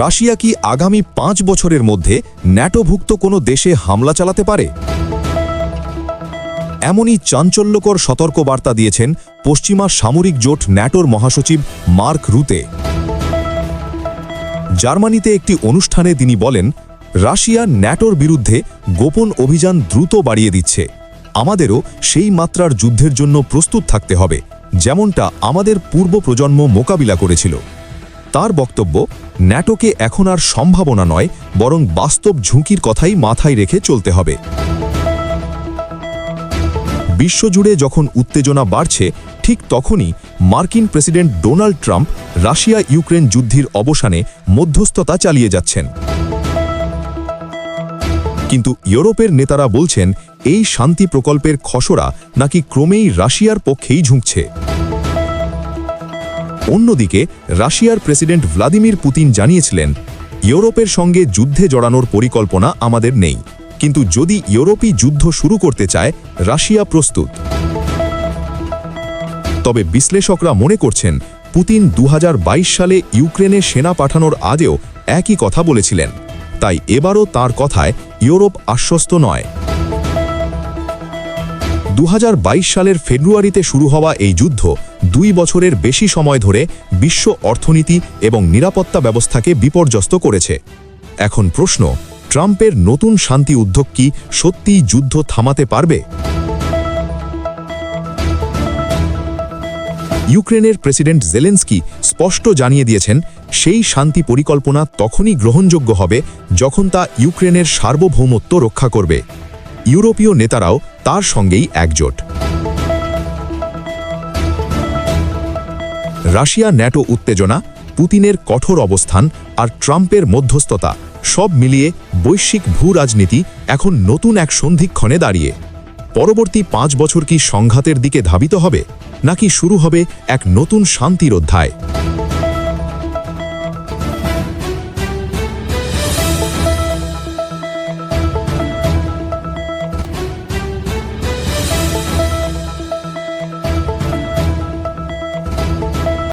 Russia কি আগামী পাঁচ বছরের মধ্যে ন্যাটোভুক্ত কোনো দেশে হামলা চালাতে পারে? এমনই চাঞ্চল্যকর সতর্কবার্তা দিয়েছেন পশ্চিমা সামরিক জোট ন্যাটোর মহাসচিব মার্ক রুতে। জার্মানিতে একটি অনুষ্ঠানে তিনি বলেন, রাশিয়া ন্যাটোর বিরুদ্ধে গোপন অভিযান দ্রুত বাড়িয়ে দিচ্ছে। আমাদেরও সেই মাত্রার যুদ্ধের জন্য প্রস্তুত থাকতে হবে, যেমনটা আমাদের পূর্ব প্রজন্ম মোকাবিলা করেছিল। তার বক্তব্য, ন্যাটোকে এখন আর সম্ভাবনা নয়, বরং বাস্তব ঝুঁকির কথাই মাথায় রেখে চলতে হবে। বিশ্বজুড়ে যখন উত্তেজনা বাড়ছে, ঠিক তখনই মার্কিন president Donald Trump Russia Ukraine যুদ্ধের অবসানে মধ্যস্থতা চালিয়ে যাচ্ছেন। কিন্তু ইউরোপের নেতারা বলছেন, এই শান্তি প্রকল্পের খসড়া নাকি ক্রমেই রাশিয়ার পক্ষেই ঝুঁকছে। অন্যদিকে, রাশিয়ার প্রেসিডেন্ট ভ্লাদিমির পুতিন জানিয়েছিলেন, ইউরোপের সঙ্গে যুদ্ধে জড়ানোর পরিকল্পনা আমাদের নেই। কিন্তু যদি ইউরোপই যুদ্ধ শুরু করতে চায়, রাশিয়া প্রস্তুত। তবে বিশ্লেষকরা মনে করছেন, পুতিন দু হাজার বাইশ সালে ইউক্রেনে সেনা পাঠানোর আগেও একই কথা বলেছিলেন। তাই এবারও তার কথায় ইউরোপ আশ্বস্ত নয়। দু হাজার বাইশ সালের ফেব্রুয়ারিতে শুরু হওয়া এই যুদ্ধ দুই বছরের বেশি সময় ধরে বিশ্ব অর্থনীতি এবং নিরাপত্তা ব্যবস্থাকে বিপর্যস্ত করেছে। এখন প্রশ্ন, ট্রাম্পের নতুন শান্তি উদ্যোগ কি সত্যিই যুদ্ধ থামাতে পারবে? ইউক্রেনের প্রেসিডেন্ট জেলেন্সকি স্পষ্ট জানিয়ে দিয়েছেন, সেই শান্তি পরিকল্পনা তখনই গ্রহণযোগ্য হবে যখন তা ইউক্রেনের সার্বভৌমত্ব রক্ষা করবে। ইউরোপীয় নেতারাও তার সঙ্গেই একজোট। রাশিয়া ন্যাটো উত্তেজনা, পুতিনের কঠোর অবস্থান আর ট্রাম্পের মধ্যস্থতা সব মিলিয়ে বৈশ্বিক ভূ রাজনীতি এখন নতুন এক সন্ধিক্ষণে দাঁড়িয়ে। পরবর্তী পাঁচ বছর কি সংঘাতের দিকে ধাবিত হবে, নাকি শুরু হবে এক নতুন শান্তির অধ্যায়?